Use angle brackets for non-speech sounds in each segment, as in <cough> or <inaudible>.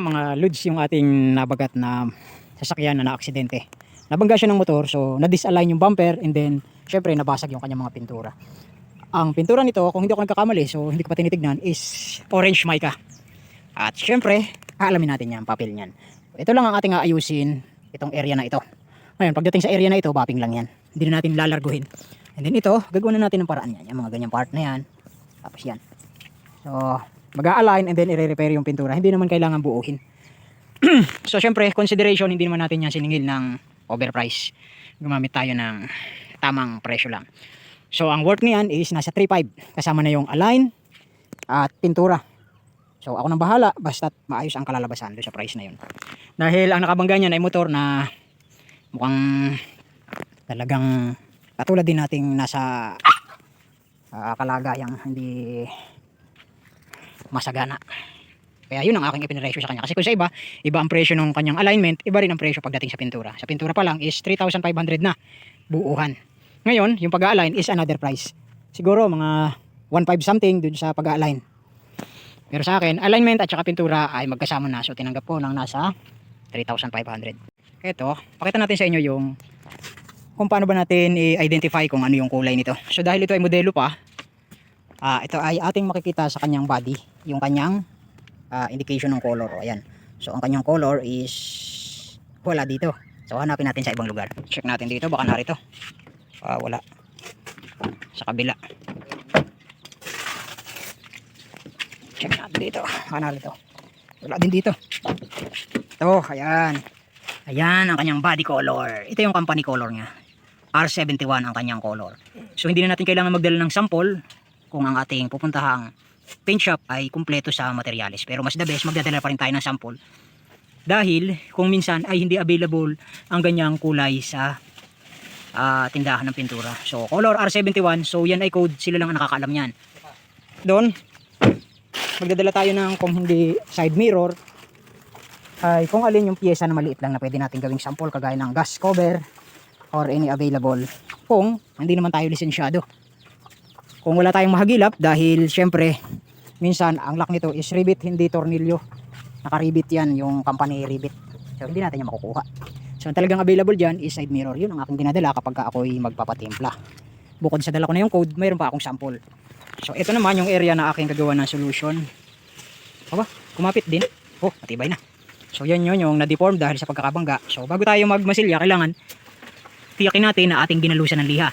mga loads yung ating nabagat na sasakyan na naaksidente. Nabangga siya ng motor so na-disalign yung bumper and then syempre nabasag yung kanyang mga pintura. Ang pintura nito kung hindi ako nagkakamali so hindi ko pa tinitignan is orange mica. At syempre aalamin natin yan, papel niyan. Ito lang ang ating aayusin itong area na ito. Ngayon pagdating sa area na ito, bapping lang yan. Hindi na natin lalarguhin. And then ito, gagawin na natin ng paraan yan. Yung mga ganyang part na yan. Tapos yan. So, mag-a-align and then i-repair yung pintura. Hindi naman kailangan buuhin. <clears throat> so, syempre, consideration, hindi naman natin yan siningil ng overprice. Gumamit tayo ng tamang presyo lang. So, ang worth niyan is nasa 3.5. Kasama na yung align at pintura. So, ako nang bahala. Basta maayos ang kalalabasan doon sa price na yun. Dahil ang nakabangga niyan ay motor na mukhang talagang katulad din nating nasa uh, kalagayang hindi masagana. Kaya yun ang aking ipinresyo sa kanya. Kasi kung sa iba, iba ang presyo ng kanyang alignment, iba rin ang presyo pagdating sa pintura. Sa pintura pa lang is 3,500 na buuhan. Ngayon, yung pag-align is another price. Siguro mga 1.5 something dun sa pag-align. Pero sa akin, alignment at saka pintura ay magkasama na. So tinanggap ko ng nasa 3,500. Ito, pakita natin sa inyo yung kung paano ba natin i-identify kung ano yung kulay nito. So dahil ito ay modelo pa, ah ito ay ating makikita sa kanyang body, yung kanyang ah, indication ng color. O, ayan. So ang kanyang color is wala dito. So hanapin natin sa ibang lugar. Check natin dito, baka narito. Ah, wala. Sa kabila. Check natin dito. Baka narito. Wala din dito. Ito, ayan. Ayan ang kanyang body color. Ito yung company color niya. R71 ang kanyang color. So hindi na natin kailangan magdala ng sample kung ang ating pupuntahang paint shop ay kumpleto sa materials. Pero mas the best, magdadala pa rin tayo ng sample. Dahil kung minsan ay hindi available ang ganyang kulay sa ah, tindahan ng pintura. So color R71, so yan ay code, sila lang ang nakakaalam yan. Doon, magdadala tayo ng kung hindi side mirror, ay kung alin yung pyesa na maliit lang na pwede natin gawing sample kagaya ng gas cover or any available kung hindi naman tayo lisensyado kung wala tayong mahagilap dahil syempre minsan ang lock nito is rivet hindi tornilyo. Nakaribit yan yung company rivet so hindi natin yan makukuha. So ang talagang available dyan is side mirror. Yun ang aking dinadala kapag ka ako'y magpapatimpla. Bukod sa dala ko na yung code mayroon pa akong sample. So ito naman yung area na aking gagawa ng solution. Aba kumapit din. Oh matibay na. So yan yun yung na-deform dahil sa pagkakabangga. So bago tayo magmasilya, kailangan tiyakin natin na ating ginalusan ng liha.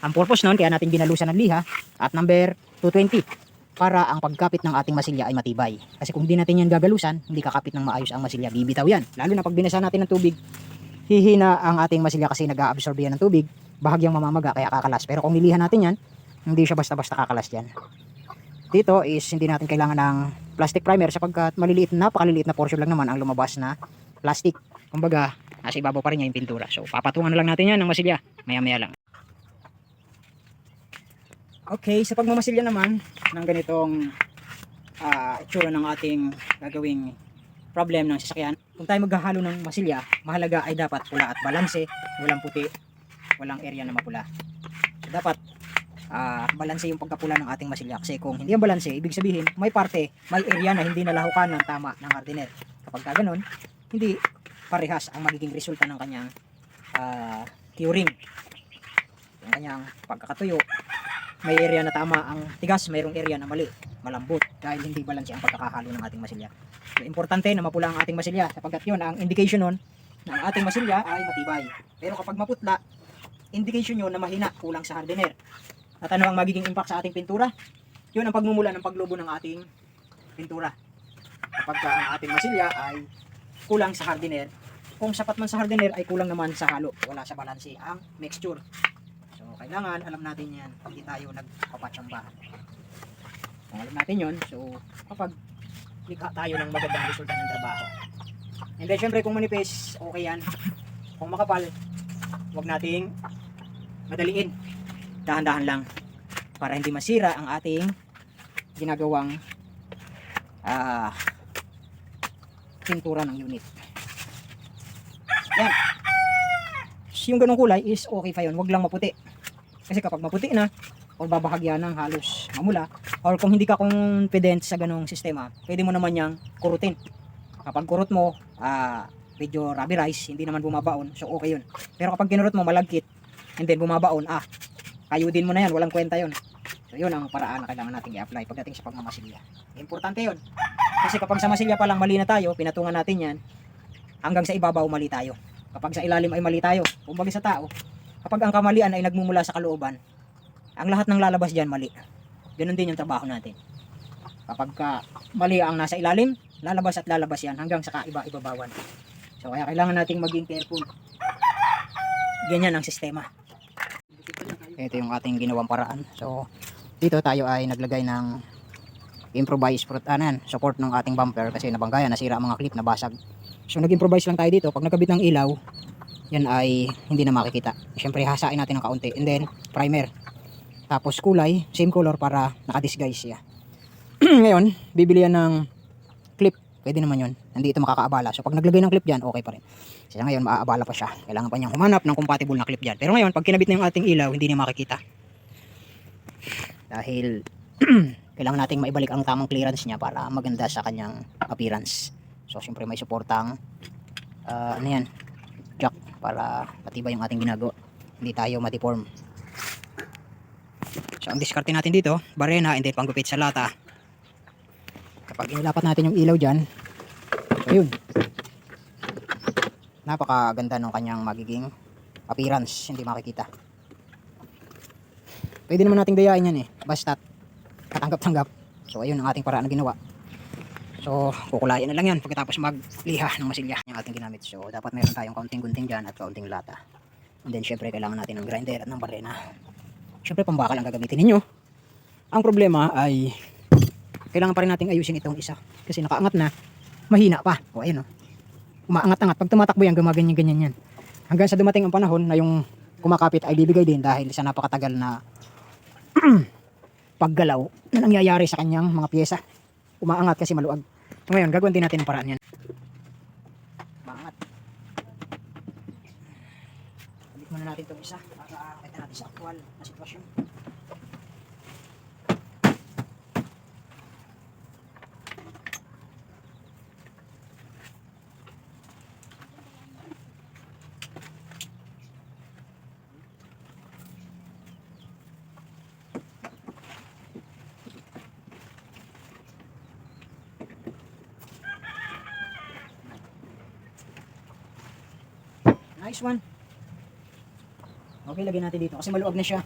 Ang purpose nun, kaya natin ginalusan ng liha at number 220 para ang pagkapit ng ating masilya ay matibay. Kasi kung di natin yan gagalusan, hindi kakapit ng maayos ang masilya. Bibitaw yan. Lalo na pag binasa natin ng tubig, hihina ang ating masilya kasi nag-absorb yan ng tubig. Bahagyang mamamaga kaya kakalas. Pero kung nilihan natin yan, hindi siya basta-basta kakalas yan. Dito is hindi natin kailangan ng plastic primer sapagkat maliliit na, napakaliliit na portion lang naman ang lumabas na plastic. Kumbaga, nasa ibabaw pa rin niya yung pintura. So, papatungan na lang natin yan ng masilya. Maya-maya lang. Okay, sa pagmamasilya naman ng ganitong ah, itsura ng ating gagawing problem ng sasakyan. Kung tayo maghahalo ng masilya, mahalaga ay dapat pula at balanse, walang puti, walang area na mapula. So, dapat ah balanse yung pagkapula ng ating masilya kasi kung hindi ang balanse ibig sabihin may parte may area na hindi nalahukan ng tama ng hardiner kapag ka ganun hindi parehas ang magiging resulta ng kanyang ah, curing yung kanyang pagkakatuyo may area na tama ang tigas mayroong area na mali malambot dahil hindi balanse ang pagkakahalo ng ating masilya so, importante na mapula ang ating masilya sapagkat yun ang indication nun na ang ating masilya ay matibay pero kapag maputla indication yun na mahina kulang sa hardiner at ano ang magiging impact sa ating pintura? Yun ang pagmumula ng paglobo ng ating pintura. Kapag ka ang ating masilya ay kulang sa hardiner, kung sapat man sa hardiner ay kulang naman sa halo. Wala sa balanse ang mixture. Kailangan alam natin yan. Hindi tayo nagpapatsambahan. Alam natin yun, so kapag likha tayo ng magandang resulta ng trabaho. And then, syempre, kung manipis, okay yan. Kung makapal, huwag nating madaliin dahan-dahan lang para hindi masira ang ating ginagawang ah pintura ng unit. Yan. Yung ganong kulay is okay pa yun. Huwag lang maputi. Kasi kapag maputi na, o babahagya ng halos mamula, or kung hindi ka confident sa ganong sistema, pwede mo naman yang kurutin. Kapag kurot mo, ah, medyo rubberized, hindi naman bumabaon, so okay yun. Pero kapag kinurot mo malagkit, and then bumabaon, ah, kayudin mo na yan, walang kwenta yun. So yun ang paraan na kailangan natin i-apply pagdating sa pagmamasilya. Importante yun. Kasi kapag sa masilya pa lang mali na tayo, pinatungan natin yan, hanggang sa ibabaw mali tayo. Kapag sa ilalim ay mali tayo, kumbaga sa tao, kapag ang kamalian ay nagmumula sa kalooban, ang lahat ng lalabas dyan mali. Ganun din yung trabaho natin. Kapag ka mali ang nasa ilalim, lalabas at lalabas yan hanggang sa kaiba-ibabawan. So kaya kailangan nating maging careful. Ganyan ang sistema. Ito yung ating ginawang paraan. So dito tayo ay naglagay ng improvised fruit anan, support ng ating bumper kasi nabanggayan, nasira ang mga clip, nabasag. So nag-improvise lang tayo dito. Pag nagkabit ng ilaw, yan ay hindi na makikita. Siyempre hasain natin ng kaunti. And then primer. Tapos kulay, same color para naka-disguise siya. <clears throat> Ngayon, bibili yan ng clip. Pwede naman yun. Hindi ito makakaabala. So pag naglagay ng clip dyan, okay pa rin. Kasi ngayon, maaabala pa siya. Kailangan pa niyang humanap ng compatible na clip dyan. Pero ngayon, pag kinabit na yung ating ilaw, hindi niya makikita. Dahil <clears throat> kailangan nating maibalik ang tamang clearance niya para maganda sa kanyang appearance. So siyempre may suportang ah, ano yan, jack para matibay yung ating ginagawa. Hindi tayo matiform. So ang diskarte natin dito, barena and then panggupit sa lata. Kapag inilapat natin yung ilaw dyan, so yun. Napakaganda ng kanyang magiging appearance, hindi makikita. Pwede naman nating dayain yan eh, basta katanggap-tanggap. So ayun ang ating paraan na ginawa. So kukulayan na lang yan pagkatapos magliha ng masilya yung ating ginamit. So dapat meron tayong kaunting gunting dyan at kaunting lata. And then syempre kailangan natin ng grinder at ng barena. Syempre pambakal ang gagamitin ninyo. Ang problema ay kailangan pa rin nating ayusin itong isa. Kasi nakaangat na, mahina pa. O ayun o. Umaangat-angat. Pag tumatakbo yan, gumaganyan-ganyan yan. Hanggang sa dumating ang panahon na yung kumakapit ay bibigay din dahil sa napakatagal na <clears throat> paggalaw na nangyayari sa kanyang mga pyesa. Umaangat kasi maluag. So ngayon, gagawin din natin ang paraan yan. Umaangat. Balik muna natin itong isa para kita natin sa aktual na sitwasyon. Nice one. Okay, lagyan natin dito kasi maluwag na siya.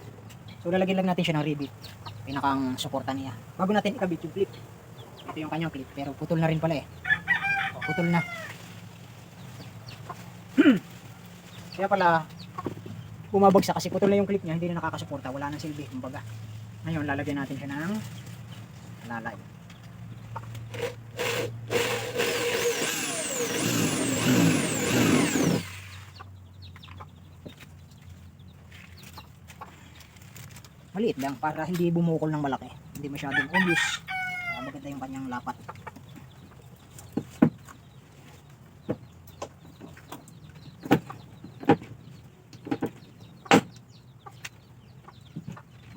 So lalagyan lang natin siya ng ribbit. Pinakang suporta niya. Bago natin ikabit yung clip. Ito yung kanyang clip pero putol na rin pala eh. O, Putol na. <clears throat> Kaya pala bumabagsak kasi putol na yung clip niya, hindi na nakakasuporta, wala nang silbi, kumbaga. Ngayon, lalagyan natin siya ng lalay. Maliit lang para hindi bumukol ng malaki. Hindi masyadong obvious. Ah, maganda yung kanyang lapat.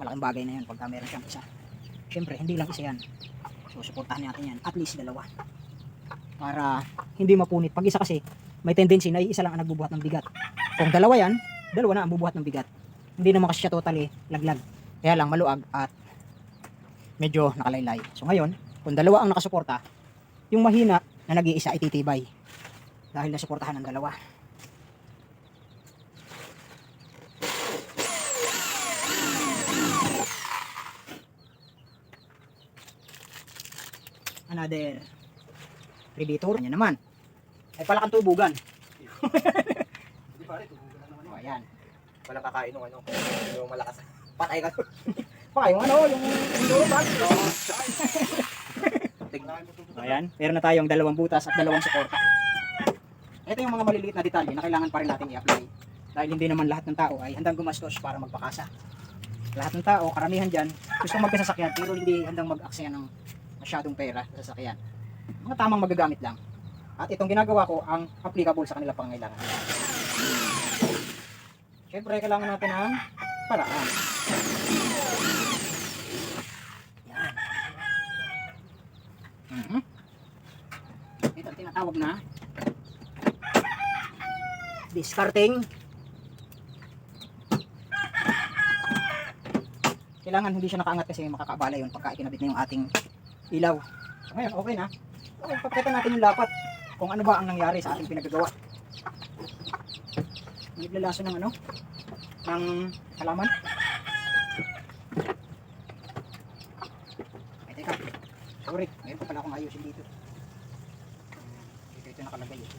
Malaking bagay na yun pagka meron siyang isa. Syempre hindi lang isa yan. So suportahan natin yan. At least dalawa. Para hindi mapunit. Pag isa kasi may tendency na isa lang ang nagbubuhat ng bigat. Kung dalawa yan dalawa na ang bubuhat ng bigat. Hindi naman kasi siya totally laglag kaya lang maluag at medyo nakalaylay. So ngayon, kung dalawa ang nakasuporta, yung mahina na nag-iisa ay titibay. Dahil nasuportahan ng dalawa. Another predator. Kanya naman. Ay pala kang tubugan. Di pare, tubugan na naman O, yun. ayan. Walang kakain ng ano, yung malakas. Patay ka. <laughs> Pa, yung ano, yung... Tubugan. Ayan, meron na tayong dalawang butas at dalawang suporta. Ito yung mga maliliit na detalye na kailangan pa rin natin i-apply. Dahil hindi naman lahat ng tao ay handang gumastos para magpakasa. Lahat ng tao, karamihan dyan, gusto magkasasakyan pero hindi handang mag-aksaya ng masyadong pera sa sasakyan. Mga tamang magagamit lang. At itong ginagawa ko ang applicable sa kanila pangangailangan. Siyempre, kailangan natin ng paraan. Yan. Mhm. Ito ang tinatawag tawag na discarding. Kailangan hindi siya nakaangat kasi makakaabala yun pagka ikinabit na yung ating ilaw. So, ngayon okay na. Papakita natin yung lapat kung ano ba ang nangyari sa ating pinagagawa. Hindi lalaso ng ano? Ng halaman ay teka sorry ngayon pa pala akong ayusin dito. Dito ito nakalagay eh.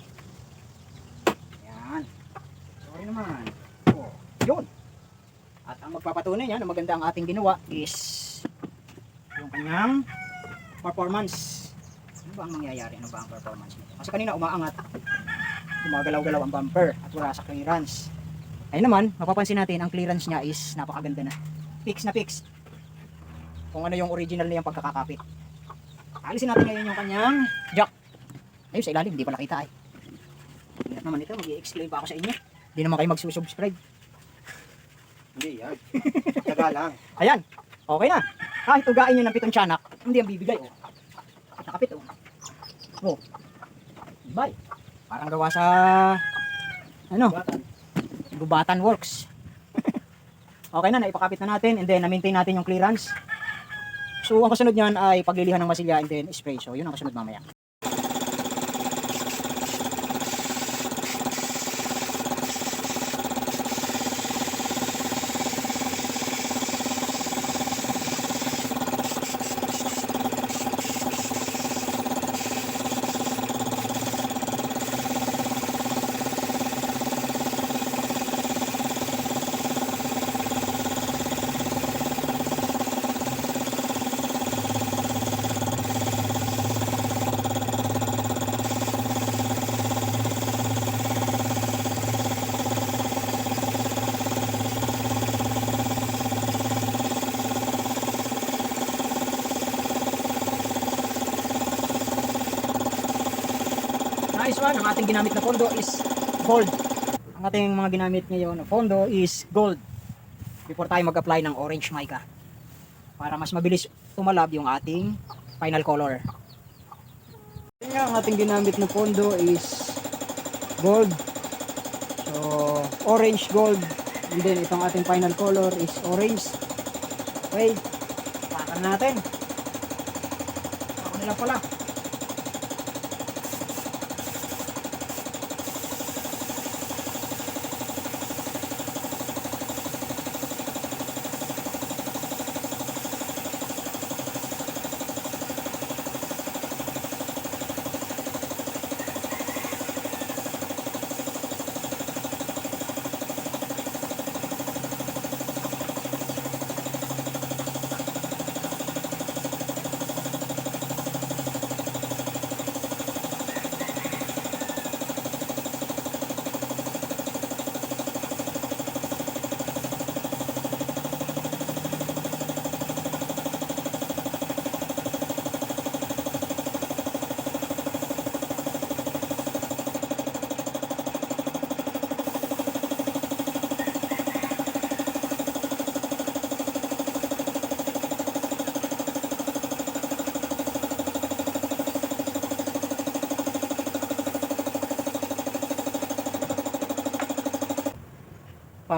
yan sorry naman. Oh, yun. At ang magpapatunay niya na maganda ang ating ginawa is yung kanyang performance. Ano ba ang mangyayari? Ano ba ang performance nito? Kasi kanina umaangat. Gumagalaw-galaw ang bumper at wala sa clearance. Ayun naman mapapansin natin ang clearance niya is napakaganda na. Fix na fix. Kung ano yung original niyang pagkakakapit alisin natin ngayon yung kanyang jack ayun sa ilalim hindi pala kita ay Hirap naman ito mag explain pa ako sa inyo hindi naman kayo magsusubscribe Hindi yan. Taga lang. <laughs> ayan okay na kahit ugain nyo ng pitong tiyanak hindi ang bibigay oh. nakapit oh oh bye parang gawa sa ano Batan. Gubatan Works. <laughs> okay na, naipakapit na natin and then na-maintain natin yung clearance. So, ang kasunod niyan ay paglilihan ng masilya and then spray. So, yun ang kasunod mamaya. One. Ang ating ginamit na pondo is gold. Ang ating mga ginamit ngayon na pondo is gold. Before tayo mag-apply ng orange mica. Para mas mabilis tumalab yung ating final color. Ang ating ginamit na pondo is gold. So, orange gold. And then, itong ating final color is orange. Okay. Pakan natin. Ako nila pala.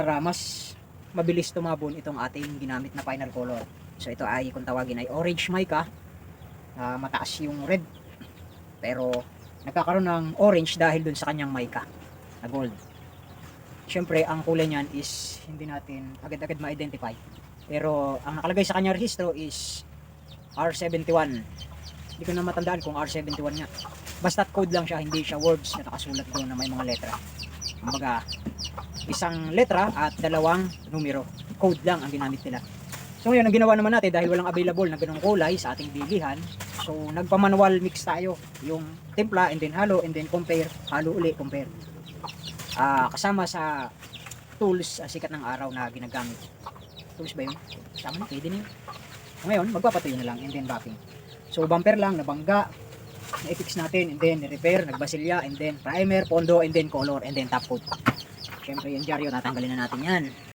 Para mas mabilis tumabon itong ating ginamit na final color. So ito ay kung tawagin ay orange mica. na mataas yung red. Pero nagkakaroon ng orange dahil dun sa kanyang mica na gold. Siyempre, ang kulay niyan is hindi natin agad-agad ma-identify. Pero ang nakalagay sa kanyang rehistro is R71. Hindi ko na matandaan kung R71 nga. Basta code lang siya, hindi siya words na nakasulat doon na may mga letra. Kumbaga, isang letra at dalawang numero. Code lang ang ginamit nila. So ngayon, ang ginawa naman natin dahil walang available na ganung kulay sa ating bilihan, so nagpa-manual mix tayo. Yung timpla and then halo and then compare, halo uli, compare. Ah, kasama sa tools ah, sikat ng araw na ginagamit. Tools ba yun? Tama na, pwede na yun. Ngayon, magpapatuyo na lang and then wrapping. So bumper lang, nabangga, na-fix natin and then repair, nagbasilya and then primer, pondo and then color and then top coat. Siyempre yung dyaryo, tatanggalin na natin yan.